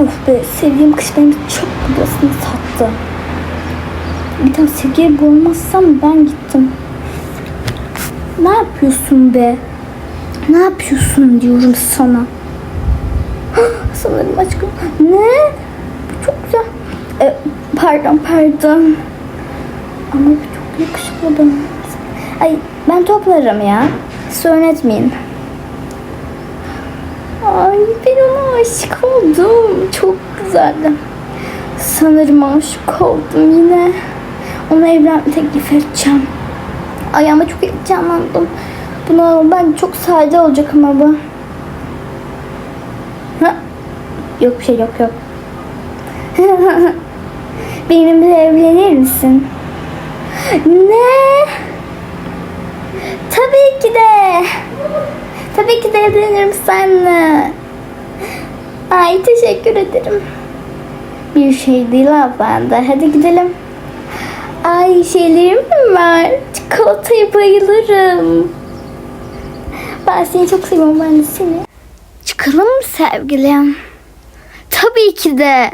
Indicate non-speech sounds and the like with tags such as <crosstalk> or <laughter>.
Of be sevdiğim kış benim çok burasını sattı. Bir tane sevgiye bulmazsam ben gittim. Ne yapıyorsun be? Ne yapıyorsun diyorum sana. <gasps> Sanırım aşkım. Ne? Bu çok güzel. E, pardon pardon. Ama bu çok yakışıklı bana. Ay ben toplarım ya. Sorun etmeyin. Ay ben ona aşık oldum. Çok güzeldi. Sanırım aşık oldum yine. Ona evlenme teklif edeceğim. Ay ama çok heyecanlandım. Buna ben çok sade olacak ama bu. Ha? Yok bir şey yok yok. <laughs> Benimle evlenir misin? Ne? Tabii ki de. Tabii ki de evlenirim seninle. Ay teşekkür ederim. Bir şey değil abla Hadi gidelim. Ay şeylerim mi var? Çikolataya bayılırım. Ben seni çok seviyorum ben de seni. Çıkalım mı sevgilim? Tabii ki de.